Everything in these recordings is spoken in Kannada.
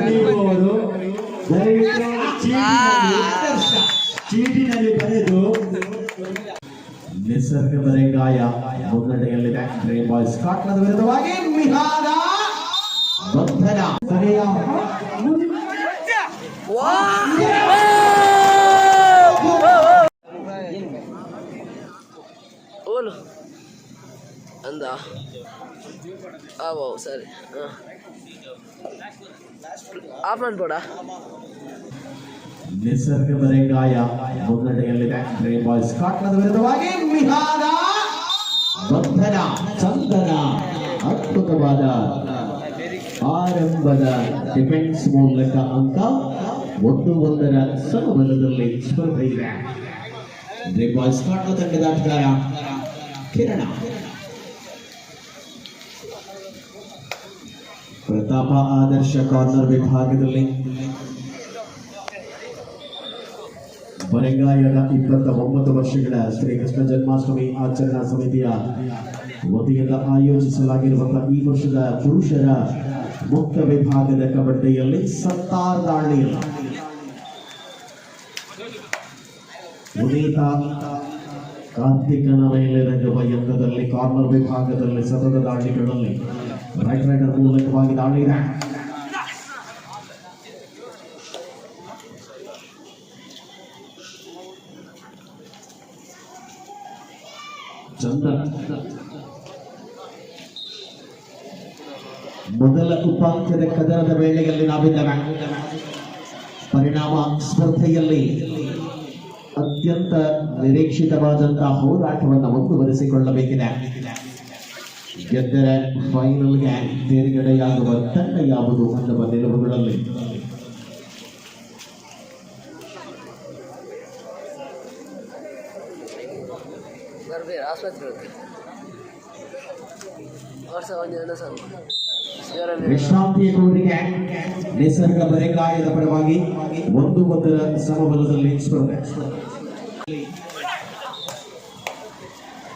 ನೀಡುವವರು ದಯವಿಟ್ಟು ಚೀಟಿನಲ್ಲಿ ಬರೆದು ನಿಸರ್ಗ ಬರೆಗಾಯ ಮುನ್ನಡೆಯಲ್ಲಿ ಸ್ಕಾಟ್ಲೆಂಡ್ ವಿರುದ್ಧವಾಗಿ ವಿಹಾರ ಬಂಧನ ಸರಿಯ? ಅಂದ. ಆ ಸರಿ. ಆಫ್ ಮಾಡ್ಬೋಡ? ನಿಸರ್ಗ ಬರೆಗಾಯ ಮುನ್ನಡೆಯಲ್ಲಿದೆ ಡ್ರೀಮ್ ಬಾಯ್ಸ್ ಸ್ಕಾಟ್ಲೆಂಡ್ ವಿರುದ್ಧವಾಗಿ ವಿಹಾರ, ಬಂಧನ, ಚಂದನ, ಅದ್ಭುತವಾದ ಆರಂಭದ ಡಿಫೆನ್ಸ್ ಮೂಲಕ ಅಂತ ಒಂದು ಒಂದರ ಸಮಬಲದಲ್ಲಿ ಸ್ಪರ್ಧೆ ಇದೆ ಗ್ರೇ ಬಾಯ್ ಸ್ಕಾಟ್ಲೆಂಡ್ ತಂಡದ ಆಟಗಾರ ಕಿರಣ. ಪ್ರತಾಪ ಆದರ್ಶ ಕಾರ್ನರ್ ವಿಭಾಗದಲ್ಲಿ ಬರೆಗಾಯದ ಇಪ್ಪತ್ತ ಒಂಬತ್ತು ವರ್ಷಗಳ ಶ್ರೀಕೃಷ್ಣ ಜನ್ಮಾಷ್ಟಮಿ ಆಚರಣಾ ಸಮಿತಿಯ ವತಿಯಿಂದ ಆಯೋಜಿಸಲಾಗಿರುವಂತಹ ಈ ವರ್ಷದ ಪುರುಷರ ಮುಕ್ತ ವಿಭಾಗದ ಕಬಡ್ಡಿಯಲ್ಲಿ ಸತ್ತಾರ್ ದಾಳಿಯಲ್ಲಿ ಪುನೀತ ಕಾರ್ತಿಕನ ಮೇಲೆ ರಂಗವ ಯಂತ್ರದಲ್ಲಿ ಕಾರ್ನರ್ ವಿಭಾಗದಲ್ಲಿ ಸತತ ದಾಳಿಗಳಲ್ಲಿ ರೈಟ್ ರೈಡರ್ ಮೂಲಕವಾಗಿ ದಾಳಿ ಇದೆ ಚಂದ ಮೊದಲ ಉಪಾಂತ್ಯದ ಕದನದ ವೇಳೆಯಲ್ಲಿ ನಾವಿದ್ದೇವೆ ಪರಿಣಾಮ ಸ್ಪರ್ಧೆಯಲ್ಲಿ ಅತ್ಯಂತ ನಿರೀಕ್ಷಿತವಾದಂತಹ ಹೋರಾಟವನ್ನು ಮುಂದುವರಿಸಿಕೊಳ್ಳಬೇಕಿದೆ. ಗೆದ್ದರೆ ಫೈನಲ್ಗೆ ತೇರ್ಗಡೆಯಾಗುವ ತಂಡ ಯಾವುದು ಅನ್ನುವ ನಿಲುವುಗಳಲ್ಲಿ ಬರ್ಬೇಡ ಆಸ್ಪತ್ರೆ ಹೋಗಿ ವರ್ಷ ಒಂದು ಎರಡು ಸಲ ಶಿವರಲ್ಲಿ ವಿಶ್ರಾಂತಿಯ ಕೋರಿಗೆ ನಿಸರ್ಗ ಬರೆಗಾಯದ ಪರವಾಗಿ ಒಂದು ಒಂದರ ಸಮಬಲದಲ್ಲಿ ಸ್ಪರ್ಧೆ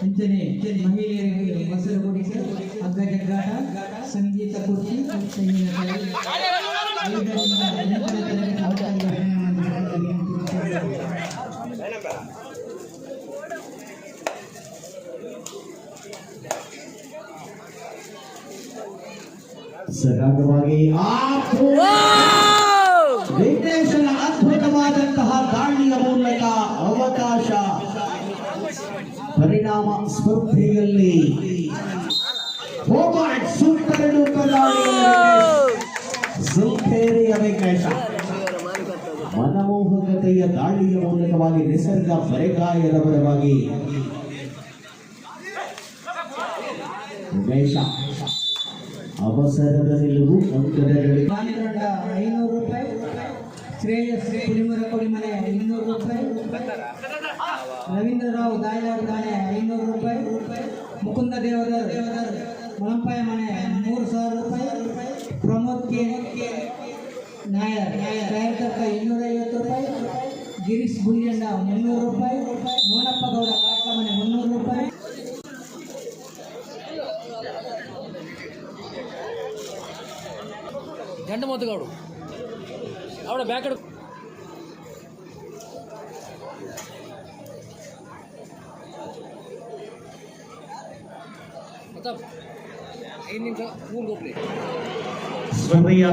ಸಮರಾಂಗಣದಲ್ಲಿ ಅಂಚನೆ ಮಹಿಳೆಯರಿಗೆ ಮೊಸರು ಕುಡಿಕೆ ಹಗ್ಗ ಜಗ್ಗಾಟ ಸಂಗೀತ ಕುರ್ಚಿ ಸಂಗೀತ ಕಲೆ, ಐದರಿಂದ ಎಂಟನೇ ತರಗತಿ ಮಕ್ಕಳಿಗೆ ಅಭಿನಂದನೆ. ಸರಾಗವಾಗಿ ಆ ಪರಿಣಾಮ ಸ್ಪರ್ಧೆಯಲ್ಲಿ ವಿಘ್ನೇಶ ಮನಮೋಹಕತೆಯ ದಾಳಿಯ ಮೂಲಕವಾಗಿ ನಿಸರ್ಗ ಬರೆಗಾಯದ ಪರವಾಗಿ ಉಮೇಶ. ಅವಸರದ ನಿಲುವು ಅಂಕದ ಐನೂರು ರೂಪಾಯಿ. ಶ್ರೇಯಸ್ ಪುಲಿಮರ ಮನೆ ಇನ್ನೂರು ರೂಪಾಯಿ. ರವೀಂದ್ರ ರಾವ್ ದಾಯಾರ್ ದಾನೆ, ಐನೂರು ರೂಪಾಯಿ. ಮುಕುಂದ ದೇವದರ್ ಮೊಳಂಪಾಯ ಮನೆ, ಮೂರು ಸಾವಿರ ರೂಪಾಯಿ. ಪ್ರಮೋದ್ ಕೆ. ನಾಯರ್ ಇನ್ನೂರ ಇನ್ನೂರೈವತ್ತು ರೂಪಾಯಿ. ಗಿರೀಶ್ ಗುಂಡಿಯಣ್ಣ ಮುನ್ನೂರು ರೂಪಾಯಿ. ಮೋನಪ್ಪ ಗೌಡ ಕಾಟ್ಲ ಮನೆ, ಮುನ್ನೂರು ರೂಪಾಯಿ. ಗಂಡ ಮೊತ್ತಗೌಡು ಅವಳ ಬ್ಯಾಕ್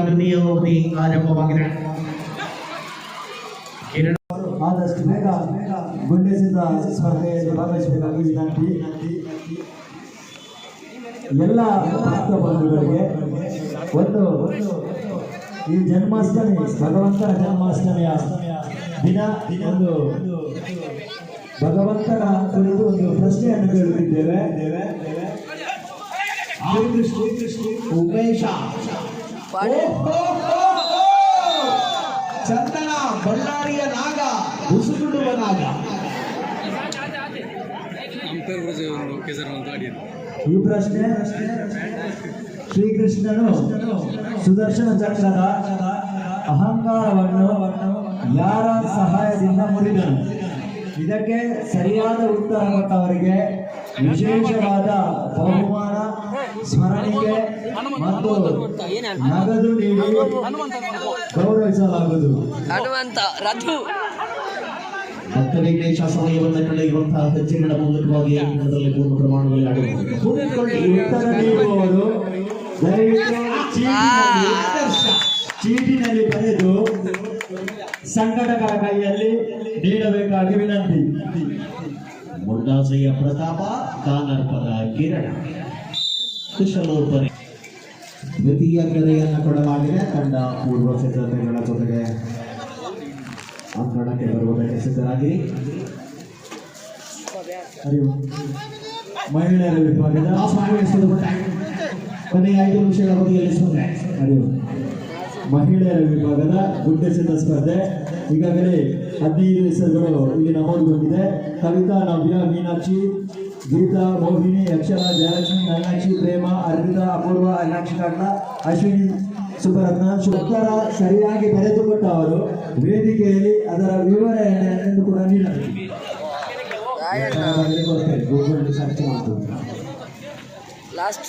ದ್ವಿತೀಯ ಅವಧಿ ಆರಂಭವಾಗಿದೆ ಆದಷ್ಟು ಬೇಗ ಗುಂಡೆಸಿದ ಸ್ಪರ್ಧೆಯಲ್ಲಿ ಭಾಗವಹಿಸಬೇಕಾಗಿ ಎಲ್ಲ ಬಂಧುಗಳಿಗೆ ಬಂಧುಗಳಿಗೆ ಒಂದು ಈ ಜನ್ಮಾಷ್ಟಮಿ ಭಗವಂತನ ಜನ್ಮಾಷ್ಟಮಿಯ ದಿನ ಒಂದು ಭಗವಂತನ ಕುರಿತು ಒಂದು ಪ್ರಶ್ನೆಯನ್ನು ಕೇಳುತ್ತಿದ್ದೇವೆ. ಉಮೇಶ. ಚಂದನ ಬಳ್ಳಾರಿಯ ನಾಗ ಉಸುಗುಡುವ ನಾಗ. ಈ ಪ್ರಶ್ನೆ. ಶ್ರೀಕೃಷ್ಣನು ಸುದರ್ಶನ ಚಕ್ರದ ಅಹಂಕಾರವನ್ನು ಯಾರ ಸಹಾಯದಿಂದ ಮುರಿದನು? ಇದಕ್ಕೆ ಸರಿಯಾದ ಉತ್ತರ ಕೊಟ್ಟವರಿಗೆ ವಿಶೇಷವಾದ ಬಹುಮಾನ ಸ್ಮರಣಿಕೆ ಮತ್ತು ನಗದು ನೀಡಿ ಗೌರವಿಸಲಾಗುವುದು. ಭಕ್ತರಿಗೆ ಶಾಸನವನ್ನು ಕಳೆಯುವಂತಹ ಹೆಚ್ಚಿನ ಮೂಲಕವಾಗಿ ಪೂರ್ಣ ಪ್ರಮಾಣದಲ್ಲಿ ಆಡಬಹುದು ಕೂಡಿಕೊಳ್ಳಿ ಈ ಉತ್ತರ ನೀಡುವವರು ದಯವಿಟ್ಟು ಚೀಟಿನಲ್ಲಿ ಚೀಟಿನಲ್ಲಿ ಬರೆದು ಸಂಘಟಕರ ಕೈಯಲ್ಲಿ ನೀಡಬೇಕಾಗಿ ವಿನಂತಿ. ಮುಂಡಾಸಯ್ಯ ಪ್ರತಾಪ ಕಾನರ್ಪದ ಕಿರಣ. ಕುಶಲೋಪರಿ. ದ್ವಿತೀಯ ಕರೆಯನ್ನು ಕೊಡಲಾಗಿದೆ. ತಂಡ ಪೂರ್ವ ಸಿದ್ಧತೆಗಳ ಜೊತೆಗೆ ಅಂಕಣಕ್ಕೆ ಬರುವುದಕ್ಕೆ ಸಿದ್ಧರಾಗಿ ಅರಿವು ಮಹಿಳೆಯರ ವಿಭಾಗದ ಕೊನೆಯ ಐದು ನಿಮಿಷಗಳ ಅವಧಿಯಲ್ಲಿ ಸ್ಪರ್ಧೆ ಅರಿವು ಮಹಿಳೆಯರ ವಿಭಾಗದ ಗುಡ್ಡೆಸೆತ ಸ್ಪರ್ಧೆ. ಈಗಾಗಲೇ ಹದಿನೈದು ಹೆಸರುಗಳು ಇಲ್ಲಿ ನಮೂದುಗೊಂಡಿದೆ ಕವಿತಾ ನವ್ಯ ಮೀನಾಕ್ಷಿ ಗೀತಾ ಮೋಹಿನಿ ಯಕ್ಷರ ಜಯಲಕ್ಷ್ಮಿ ಮೀನಾಕ್ಷಿ ಪ್ರೇಮ ಅರ್ಪಿತಾ ಅಪೂರ್ವ ಅನಾಕ್ಷಿ ಕಾಟ್ಲ ಅಶ್ವಿನಿ ಸುಬ್ಬರತ್ನ ಶುಕ್ತರ ಸರಿಯಾಗಿ ಬರೆದುಕೊಟ್ಟವರು ವೇದಿಕೆಯಲ್ಲಿ ಅದರ ವಿವರ ಏನೆಂದು ಕೂಡ ನೀಡಬೇಕು search last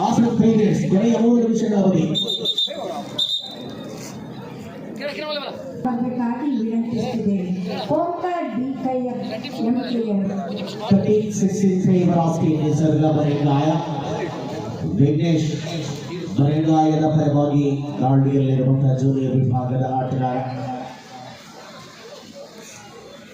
after three days ಕೊನೆಯ ಮೂರು ನಿಮಿಷಗಳ ಅವಧಿ ಬರಬೇಕಾಗಿ ವಿನಂತಿಸುತ್ತಿದ್ದೇವೆ ಓಂಕಾರ ಡಿ ಕೈಯ ಎಂಕೆಯವರು thirteen sixteen favour of team ಹೆಸರುಗಳ ಬರೆಗಾಯ ವಿಘ್ನೇಶ್ ಬರೆಗಾಯದ ಪರವಾಗಿ ದಾಳಿಯಲ್ಲಿರುವಂತಹ ಜೂನಿಯರ್ ವಿಭಾಗದ ಆಟಗಾರ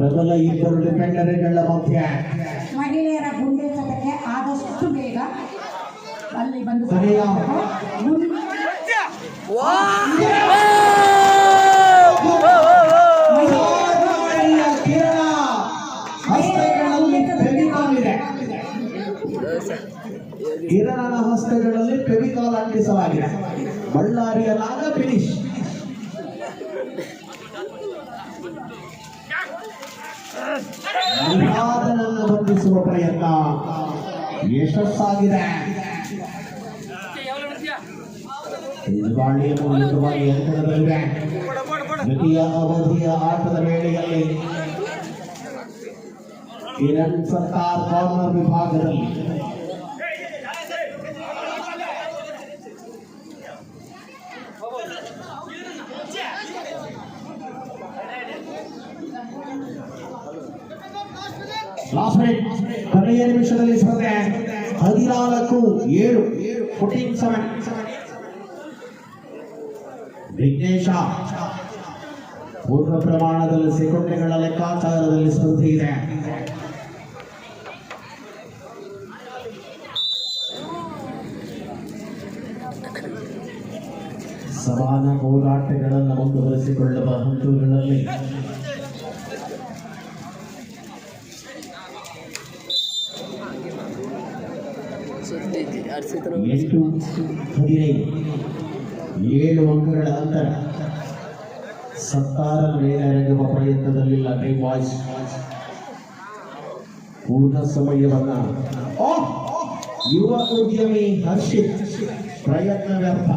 ಪ್ರಬಲ ಇಬ್ಬರು ಡಿಫೆಂಡರ್ಗಳ ಮಧ್ಯ ಮಹಿಳೆಯರ ಗುಂಡೆ ಸತಕ್ಕೆ ಆದಷ್ಟು ಬೇಗ ಅಲ್ಲಿ ಬಂದು ಸರಿಯಾ? ನಿಷಾದನನ್ನು ಬಂಧಿಸುವ ಪ್ರಯತ್ನ ಯಶಸ್ಸಾಗಿದೆ. ಯಜಮಾನಿಯ ಮೂಲಕವಾಗಿ ಅಂಕಣದಲ್ಲಿದೆ ದ್ವಿತೀಯ ಅವಧಿಯ ಆಟದ ವೇಳೆಯಲ್ಲಿ ಕಿರಣ್ ಸರ್ಕಾರ್ ಕಾರ್ನರ್ ವಿಭಾಗದಲ್ಲಿ ಕೊನೆಯ ನಿಮಿಷದಲ್ಲಿ ಸ್ಪರ್ಧೆ. ಹದಿನಾಲ್ಕು, ಏಳು. Fourteen seven Vignesh. ಪೂರ್ಣ ಪ್ರಮಾಣದಲ್ಲಿ ಸೆಕೆಂಡ್ಗಳ ಲೆಕ್ಕಾಚಾರದಲ್ಲಿ ಸ್ಪರ್ಧೆ ಇದೆ. ಸಮಾನ ಹೋರಾಟಗಳನ್ನು ಮುಂದುವರೆಸಿಕೊಳ್ಳುವ ಹಂತಗಳಲ್ಲಿ ಸುದ್ದಿ ಅರ್ಸಿದ್ರು ಎಂಟು ಹದಿನೈದು ಏಳು ಅಂಕಗಳ ಅಂತರ ಸತ್ತಾರ ಮೇಲೆರಗುವ ಪ್ರಯತ್ನದಲ್ಲಿಲ್ಲ ಟೈಮ್ ವಾಯ್ಸ್ ಪೂರ್ಣ ಸಮಯವನ್ನ ಓ! ಯುವ ಉದ್ಯಮಿ ಹರ್ಷಿತ್ ಪ್ರಯತ್ನ ವ್ಯರ್ಥ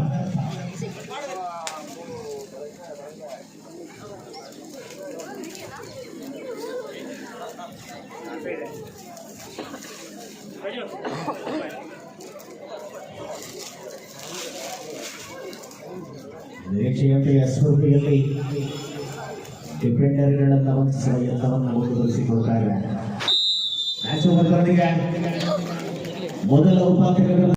ನಿರೀಕ್ಷೆಯಂತೆ ಸ್ಪರ್ಧೆಯಲ್ಲಿ ಡಿಫೆಂಡರ್ಗಳನ್ನು ವಂಚಿಸುವ ಯತ್ನವನ್ನು ಮುಂದುವರಿಸಿಕೊಳ್ತಾರೆ ಮ್ಯಾಚ್ ಓವರ್ ಮೊದಲ ಉಪಾಧ್ಯಕ್ಷರ